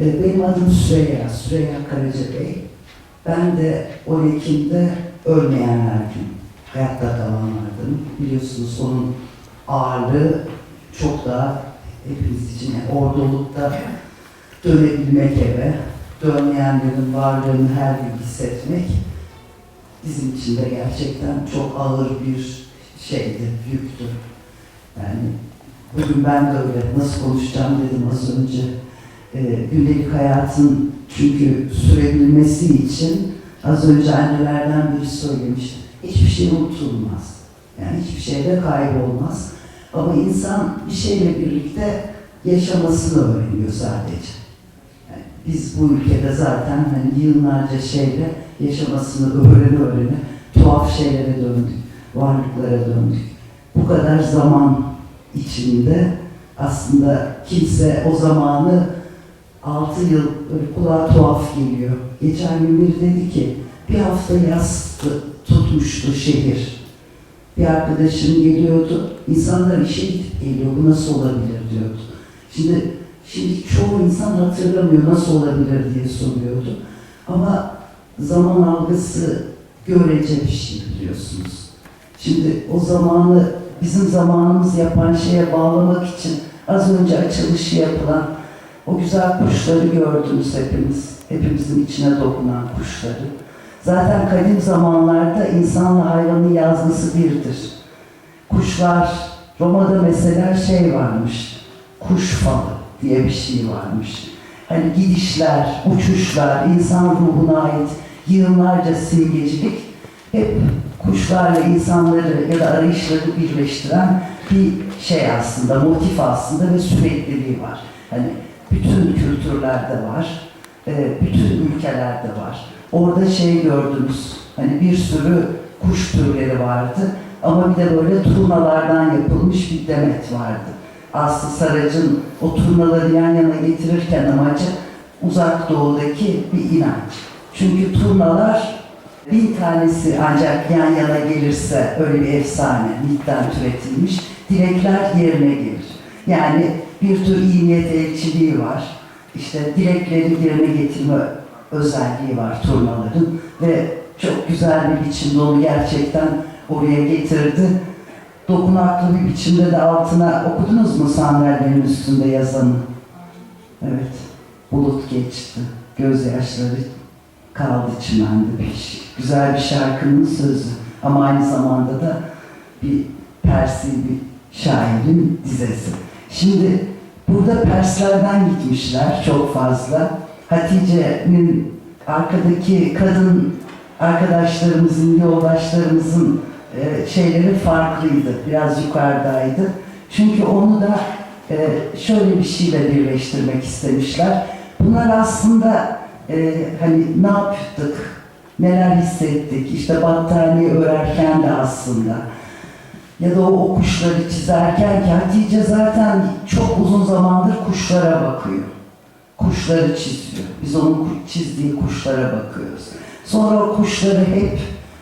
E, Benim adım Süreyya, Süreyya Karacabey. Ben de 10 Ekim'de ölmeyenlerdim, hayatta kalanlardım. Biliyorsunuz onun ağırlığı çok daha hepimiz için yani ordulukta dönebilmek eve, dönmeyenlerin varlığını her gün hissetmek bizim için de gerçekten çok ağır bir şeydi, yüktü. Yani bugün ben de öyle nasıl konuşacağım dedim az önce. Ee, gündelik hayatın çünkü sürebilmesi için az önce annelerden biri söylemişti. Hiçbir şey unutulmaz. Yani hiçbir şey de kaybolmaz. Ama insan bir şeyle birlikte yaşamasını öğreniyor sadece. Yani biz bu ülkede zaten hani yıllarca şeyle yaşamasını öğrene öğrene tuhaf şeylere döndük, varlıklara döndük. Bu kadar zaman içinde aslında kimse o zamanı 6 yıl böyle kulağa tuhaf geliyor. Geçen gün biri dedi ki bir hafta yaz tutmuştu şehir. Bir arkadaşım geliyordu, insanlar işe gidip geliyor, bu nasıl olabilir diyordu. Şimdi, şimdi çoğu insan hatırlamıyor nasıl olabilir diye soruyordu. Ama zaman algısı görece bir şey biliyorsunuz. Şimdi o zamanı bizim zamanımız yapan şeye bağlamak için az önce açılışı yapılan o güzel kuşları gördünüz hepimiz. Hepimizin içine dokunan kuşları. Zaten kadim zamanlarda insanla hayvanın yazgısı birdir. Kuşlar, Roma'da mesela şey varmış, kuş falı diye bir şey varmış. Hani gidişler, uçuşlar, insan ruhuna ait yığınlarca simgecilik hep kuşlarla insanları ya da arayışları birleştiren bir şey aslında, motif aslında ve sürekliliği var. Hani bütün kültürlerde var, e, bütün ülkelerde var. Orada şey gördünüz, hani bir sürü kuş türleri vardı ama bir de böyle turnalardan yapılmış bir demet vardı. Aslı Sarac'ın o turnaları yan yana getirirken amacı uzak doğudaki bir inanç. Çünkü turnalar bin tanesi ancak yan yana gelirse öyle bir efsane, mitten türetilmiş, dilekler yerine gelir. Yani bir tür iyi niyet elçiliği var. İşte dilekleri yerine getirme özelliği var turnaların ve çok güzel bir biçimde onu gerçekten oraya getirdi. Dokunaklı bir biçimde de altına okudunuz mu sandalyenin üstünde yazanı? Evet, bulut geçti, gözyaşları kaldı çimende bir şey. Güzel bir şarkının sözü ama aynı zamanda da bir Persi bir şairin dizesi. Şimdi burada Perslerden gitmişler çok fazla. Hatice'nin arkadaki kadın arkadaşlarımızın, yoldaşlarımızın e, şeyleri farklıydı. Biraz yukarıdaydı. Çünkü onu da e, şöyle bir şeyle birleştirmek istemişler. Bunlar aslında e, hani ne yaptık, neler hissettik, işte battaniye örerken de aslında ya da o kuşları çizerken ki Hatice zaten çok uzun zamandır kuşlara bakıyor. Kuşları çiziyor. Biz onun çizdiği kuşlara bakıyoruz. Sonra o kuşları hep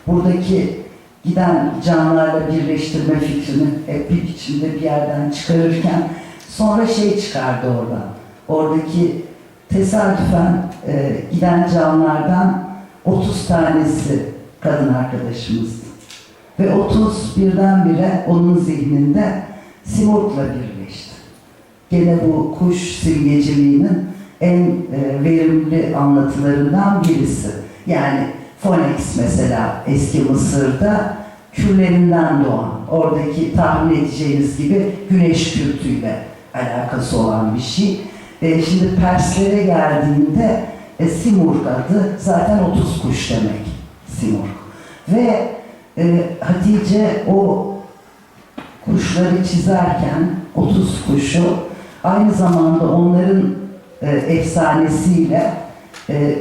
buradaki giden canlılarla birleştirme fikrini hep bir biçimde bir yerden çıkarırken sonra şey çıkardı oradan. Oradaki tesadüfen e, giden canlılardan 30 tanesi kadın arkadaşımızdı. Ve 30 birdenbire onun zihninde Simurg'la birleşti. Gene bu kuş simgeciliğinin en e, verimli anlatılarından birisi. Yani Phoenix mesela eski Mısır'da küllerinden doğan, oradaki tahmin edeceğiniz gibi güneş kültüyle alakası olan bir şey. E, şimdi Perslere geldiğinde e, Simurg adı zaten 30 kuş demek Simurg. Ve e, Hatice o kuşları çizerken 30 kuşu aynı zamanda onların e, efsanesiyle e,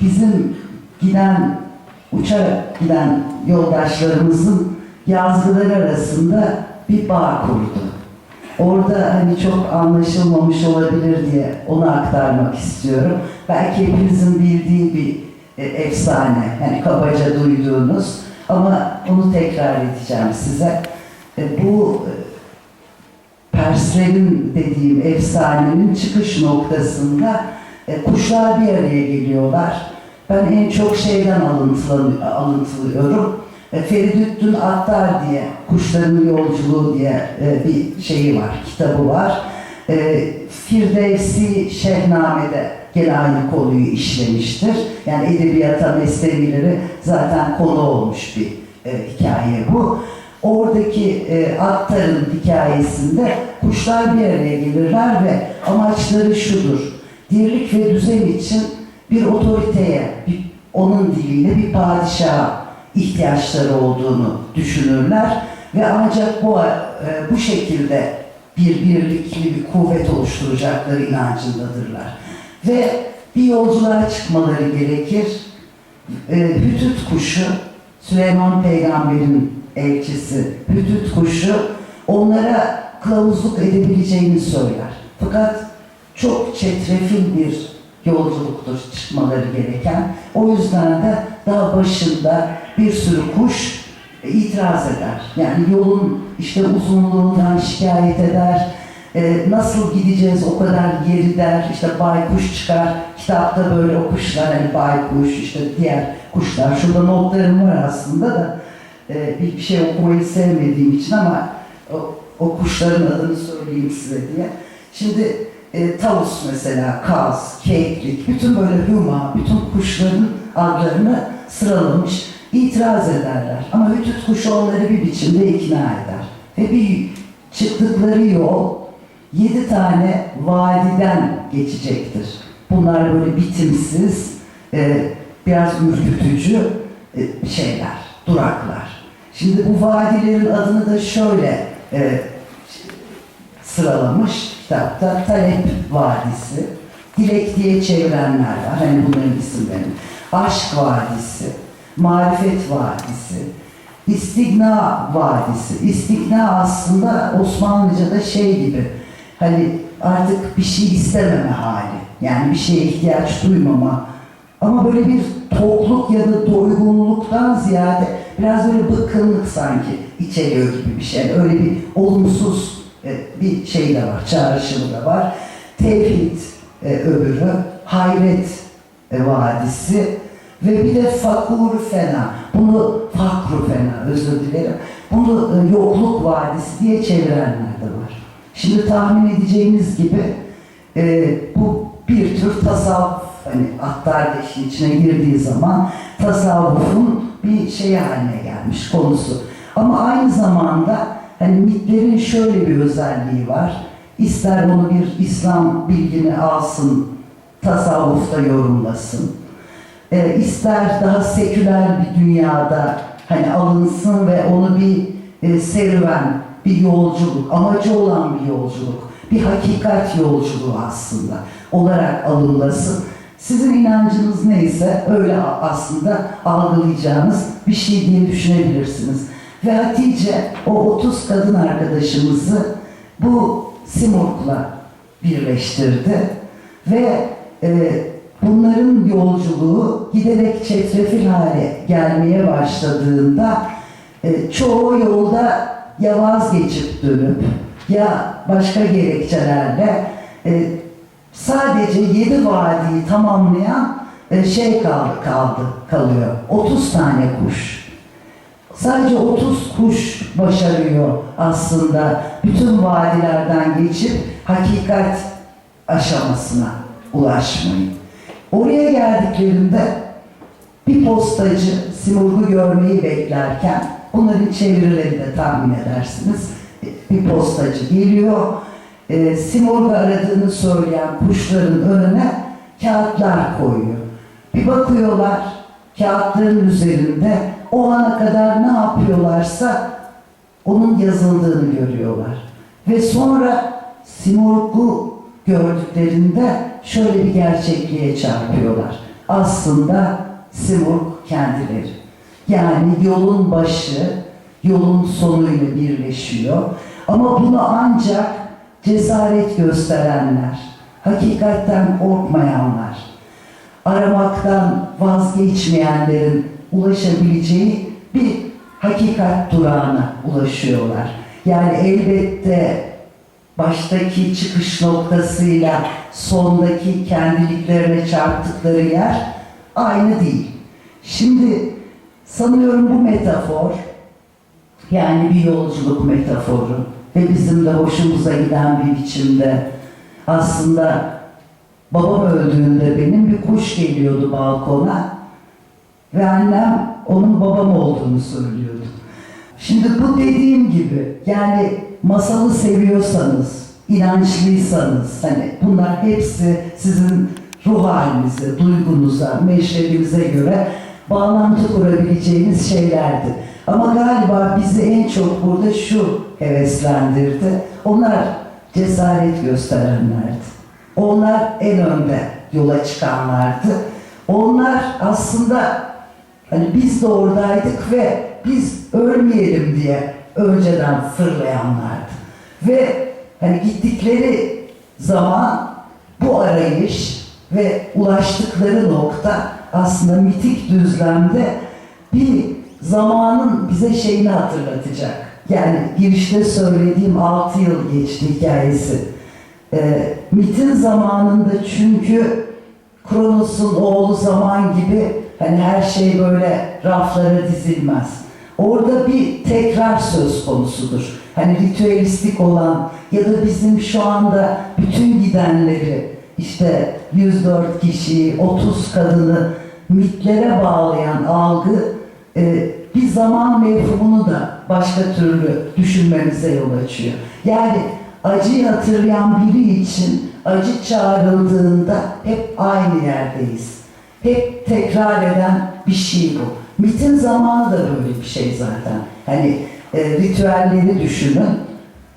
bizim giden uçarak giden yoldaşlarımızın yazgıları arasında bir bağ kurdu. Orada hani çok anlaşılmamış olabilir diye onu aktarmak istiyorum. Belki hepinizin bildiği bir e, efsane, yani kabaca duyduğunuz ama onu tekrar edeceğim size. E, bu e, Perslerin dediğim efsanenin çıkış noktasında E, kuşlar bir araya geliyorlar. Ben en çok şeyden alıntılıyorum. Feridüddin Attar diye, Kuşların Yolculuğu diye bir şeyi var, kitabı var. Firdevsi Şehname'de gene aynı konuyu işlemiştir. Yani edebiyata meslevileri zaten konu olmuş bir e, hikaye bu. Oradaki e, Attar'ın hikayesinde kuşlar bir araya gelirler ve amaçları şudur. Dirlik ve düzen için bir otoriteye, bir, onun diliyle bir padişaha ihtiyaçları olduğunu düşünürler ve ancak bu e, bu şekilde bir birlikli bir kuvvet oluşturacakları inancındadırlar. Ve bir yolculuğa çıkmaları gerekir. E, Hütüt kuşu, Süleyman Peygamber'in elçisi Hütüt kuşu onlara kılavuzluk edebileceğini söyler. Fakat çok çetrefil bir yolculuktur çıkmaları gereken. O yüzden de daha başında bir sürü kuş itiraz eder. Yani yolun işte uzunluğundan şikayet eder. Ee, nasıl gideceğiz o kadar yeri der. İşte baykuş çıkar. Kitapta böyle o kuşlar hani baykuş işte diğer kuşlar. Şurada notlarım var aslında da e, bir şey okumayı sevmediğim için ama o, o kuşların adını söyleyeyim size diye. Şimdi e, tavus mesela, kaz, keklik, bütün böyle huma, bütün kuşların adlarını sıralamış, itiraz ederler. Ama hütüt kuşu onları bir biçimde ikna eder. Ve bir çıktıkları yol yedi tane vadiden geçecektir. Bunlar böyle bitimsiz, e, biraz ürkütücü e, şeyler, duraklar. Şimdi bu vadilerin adını da şöyle e, sıralamış kitapta. Talep Vadisi, Dilek diye çevirenler var. Hani bunların isimleri. Aşk Vadisi, Marifet Vadisi, İstigna Vadisi. İstigna aslında Osmanlıca'da şey gibi hani artık bir şey istememe hali. Yani bir şeye ihtiyaç duymama. Ama böyle bir tokluk ya da doygunluktan ziyade biraz böyle bıkkınlık sanki içeriyor gibi bir şey. Öyle bir olumsuz e, bir şey de var, çağrışımı da var. Tevhid e, öbürü, hayret e, vadisi ve bir de fakur fena. Bunu fakru fena, özür dilerim. Bunu yokluk vadisi diye çevirenler de var. Şimdi tahmin edeceğiniz gibi e, bu bir tür tasavvuf, hani atlar da içine girdiği zaman tasavvufun bir şeyi haline gelmiş konusu. Ama aynı zamanda hani mitlerin şöyle bir özelliği var. İster onu bir İslam bilgini alsın, tasavvufta yorumlasın. E, ister daha seküler bir dünyada hani alınsın ve onu bir e, serüven, bir yolculuk, amacı olan bir yolculuk, bir hakikat yolculuğu aslında olarak alınmasın. Sizin inancınız neyse öyle aslında algılayacağınız bir şey diye düşünebilirsiniz. Ve Hatice o 30 kadın arkadaşımızı bu Simurg'la birleştirdi ve e, bunların yolculuğu giderek çetrefil hale gelmeye başladığında e, çoğu yolda ya vazgeçip dönüp ya başka gerekçelerle e, sadece yedi vadiyi tamamlayan e, şey kaldı, kaldı kalıyor. 30 tane kuş. Sadece 30 kuş başarıyor aslında bütün vadilerden geçip hakikat aşamasına ulaşmayı. Oraya geldiklerinde bir postacı Simurg'u görmeyi beklerken bunların çevirilerini de tahmin edersiniz. Bir postacı geliyor. E, Simurg'u aradığını söyleyen kuşların önüne kağıtlar koyuyor. Bir bakıyorlar kağıtların üzerinde o ana kadar ne yapıyorlarsa onun yazıldığını görüyorlar. Ve sonra Simurg'u gördüklerinde şöyle bir gerçekliğe çarpıyorlar. Aslında Simurg kendileri. Yani yolun başı, yolun sonuyla birleşiyor. Ama bunu ancak cesaret gösterenler, hakikatten korkmayanlar, aramaktan vazgeçmeyenlerin ulaşabileceği bir hakikat durağına ulaşıyorlar. Yani elbette baştaki çıkış noktasıyla sondaki kendiliklerine çarptıkları yer aynı değil. Şimdi sanıyorum bu metafor yani bir yolculuk metaforu ve bizim de hoşumuza giden bir biçimde aslında babam öldüğünde benim bir kuş geliyordu balkona ve annem onun babam olduğunu söylüyordu. Şimdi bu dediğim gibi yani masalı seviyorsanız, inançlıysanız hani bunlar hepsi sizin ruh halinize, duygunuza, meşrebinize göre bağlantı kurabileceğiniz şeylerdi. Ama galiba bizi en çok burada şu heveslendirdi. Onlar cesaret gösterenlerdi. Onlar en önde yola çıkanlardı. Onlar aslında hani biz de oradaydık ve biz ölmeyelim diye önceden fırlayanlardı. Ve hani gittikleri zaman bu arayış ve ulaştıkları nokta aslında mitik düzlemde bir zamanın bize şeyini hatırlatacak. Yani girişte söylediğim 6 yıl geçti hikayesi. Ee, mitin zamanında çünkü Kronos'un oğlu zaman gibi hani her şey böyle raflara dizilmez. Orada bir tekrar söz konusudur. Hani ritüelistik olan ya da bizim şu anda bütün gidenleri işte 104 kişiyi, 30 kadını mitlere bağlayan algı e, bir zaman mevhumunu da başka türlü düşünmemize yol açıyor. Yani acıyı hatırlayan biri için acı çağrıldığında hep aynı yerdeyiz. Hep tekrar eden bir şey bu. Mitin zamanı da böyle bir şey zaten. Hani e, ritüelleri düşünün.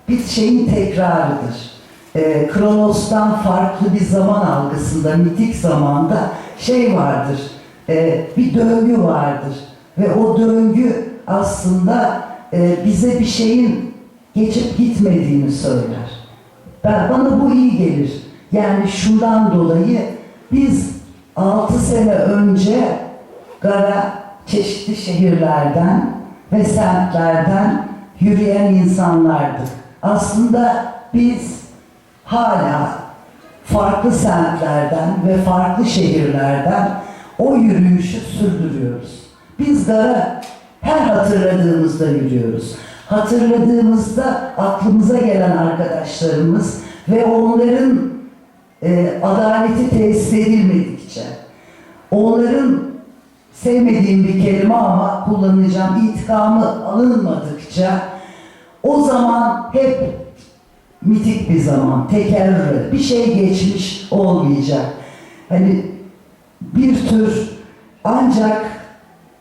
Bir şeyin tekrarıdır. E, Kronos'tan farklı bir zaman algısında, mitik zamanda şey vardır. e, bir döngü vardır. Ve o döngü aslında e, bize bir şeyin geçip gitmediğini söyler. Ben, bana bu iyi gelir. Yani şundan dolayı biz 6 sene önce Gara çeşitli şehirlerden ve semtlerden yürüyen insanlardık. Aslında biz hala farklı semtlerden ve farklı şehirlerden o yürüyüşü sürdürüyoruz. Biz Gara her hatırladığımızda yürüyoruz. Hatırladığımızda aklımıza gelen arkadaşlarımız ve onların e, adaleti tesis edilmedikçe, onların sevmediğim bir kelime ama kullanacağım intikamı alınmadıkça o zaman hep mitik bir zaman, tekerrür, bir şey geçmiş olmayacak. Hani bir tür ancak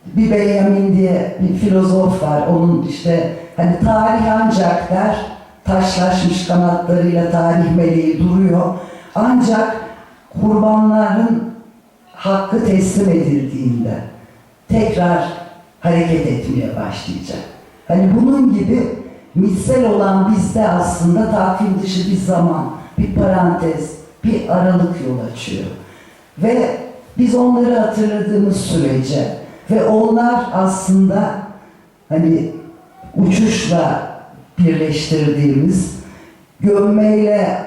bir Benjamin diye bir filozof var. Onun işte hani tarih ancak der, taşlaşmış kanatlarıyla tarih meleği duruyor. Ancak kurbanların hakkı teslim edildiğinde tekrar hareket etmeye başlayacak. Hani bunun gibi mitsel olan bizde aslında takvim dışı bir zaman, bir parantez, bir aralık yol açıyor. Ve biz onları hatırladığımız sürece ve onlar aslında hani uçuşla birleştirdiğimiz, gömmeyle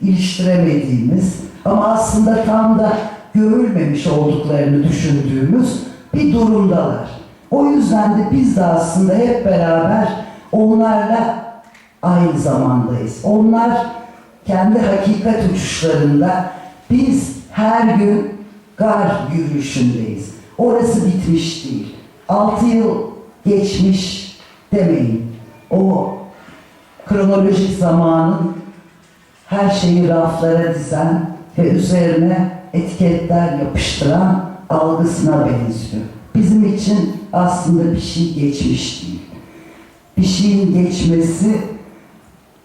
iliştiremediğimiz ama aslında tam da gömülmemiş olduklarını düşündüğümüz bir durumdalar. O yüzden de biz de aslında hep beraber onlarla aynı zamandayız. Onlar kendi hakikat uçuşlarında biz her gün gar yürüyüşündeyiz. Orası bitmiş değil. Altı yıl geçmiş demeyin. O kronolojik zamanın her şeyi raflara dizen ve üzerine etiketler yapıştıran algısına benziyor. Bizim için aslında bir şey geçmiş değil. Bir şeyin geçmesi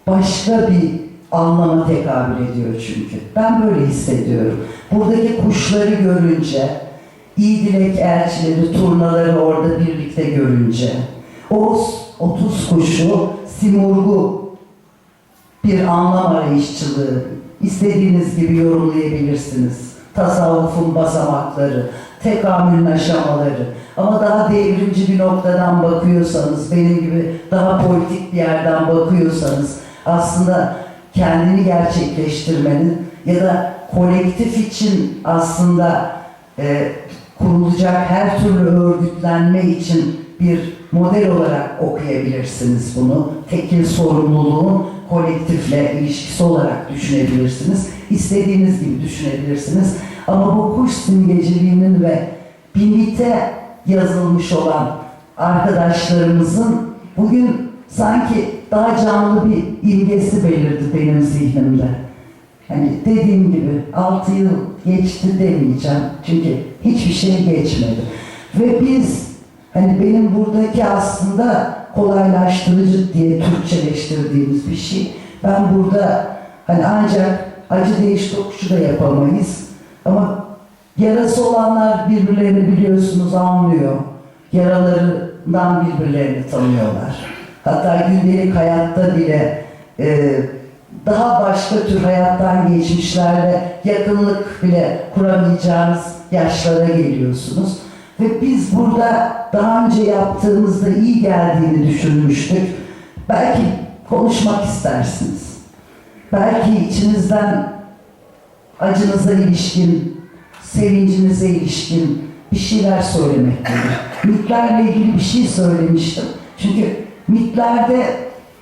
başka bir anlama tekabül ediyor çünkü. Ben böyle hissediyorum. Buradaki kuşları görünce, iyi dilek elçileri, turnaları orada birlikte görünce, o 30 kuşu simurgu bir anlam arayışçılığı, istediğiniz gibi yorumlayabilirsiniz. Tasavvufun basamakları, tekamülün aşamaları. Ama daha devrimci bir noktadan bakıyorsanız, benim gibi daha politik bir yerden bakıyorsanız, aslında kendini gerçekleştirmenin ya da kolektif için aslında e, kurulacak her türlü örgütlenme için bir model olarak okuyabilirsiniz bunu. Tekil sorumluluğun kolektifle ilişkisi olarak düşünebilirsiniz. İstediğiniz gibi düşünebilirsiniz. Ama bu kuş simgeciliğinin ve birlikte yazılmış olan arkadaşlarımızın bugün sanki daha canlı bir imgesi belirdi benim zihnimde. Hani dediğim gibi 6 yıl geçti demeyeceğim. Çünkü hiçbir şey geçmedi. Ve biz hani benim buradaki aslında kolaylaştırıcı diye Türkçeleştirdiğimiz bir şey. Ben burada hani ancak acı değiş tokuşu da yapamayız. Ama yarası olanlar birbirlerini biliyorsunuz anlıyor. Yaralarından birbirlerini tanıyorlar. Hatta gündelik hayatta bile e, daha başka tür hayattan geçmişlerle yakınlık bile kuramayacağınız yaşlara geliyorsunuz. Ve biz burada daha önce yaptığımızda iyi geldiğini düşünmüştük. Belki konuşmak istersiniz. Belki içinizden acınıza ilişkin, sevincinize ilişkin bir şeyler söylemek gelir. Mitlerle ilgili bir şey söylemiştim. Çünkü mitlerde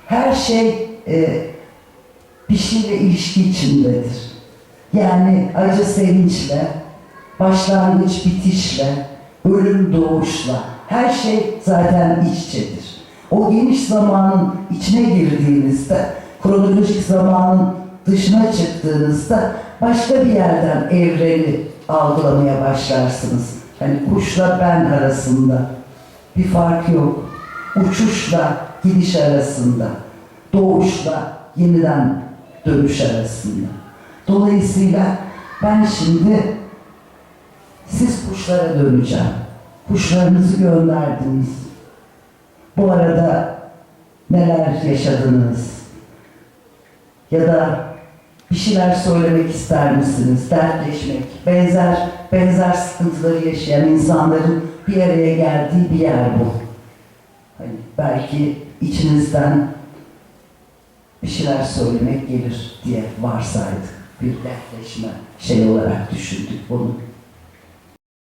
her şey e, bir şeyle ilişki içindedir. Yani acı sevinçle, başlangıç bitişle, ölüm doğuşla, her şey zaten iç içedir. O geniş zamanın içine girdiğinizde, kronolojik zamanın dışına çıktığınızda başka bir yerden evreni algılamaya başlarsınız. Hani kuşla ben arasında bir fark yok. Uçuşla gidiş arasında, doğuşla yeniden dönüş arasında. Dolayısıyla ben şimdi siz kuşlara döneceğim. Kuşlarınızı gönderdiniz. Bu arada neler yaşadınız? Ya da bir şeyler söylemek ister misiniz? Dertleşmek, benzer benzer sıkıntıları yaşayan insanların bir araya geldiği bir yer bu. Hani belki içinizden bir şeyler söylemek gelir diye varsaydık. Bir dertleşme şey olarak düşündük bunu.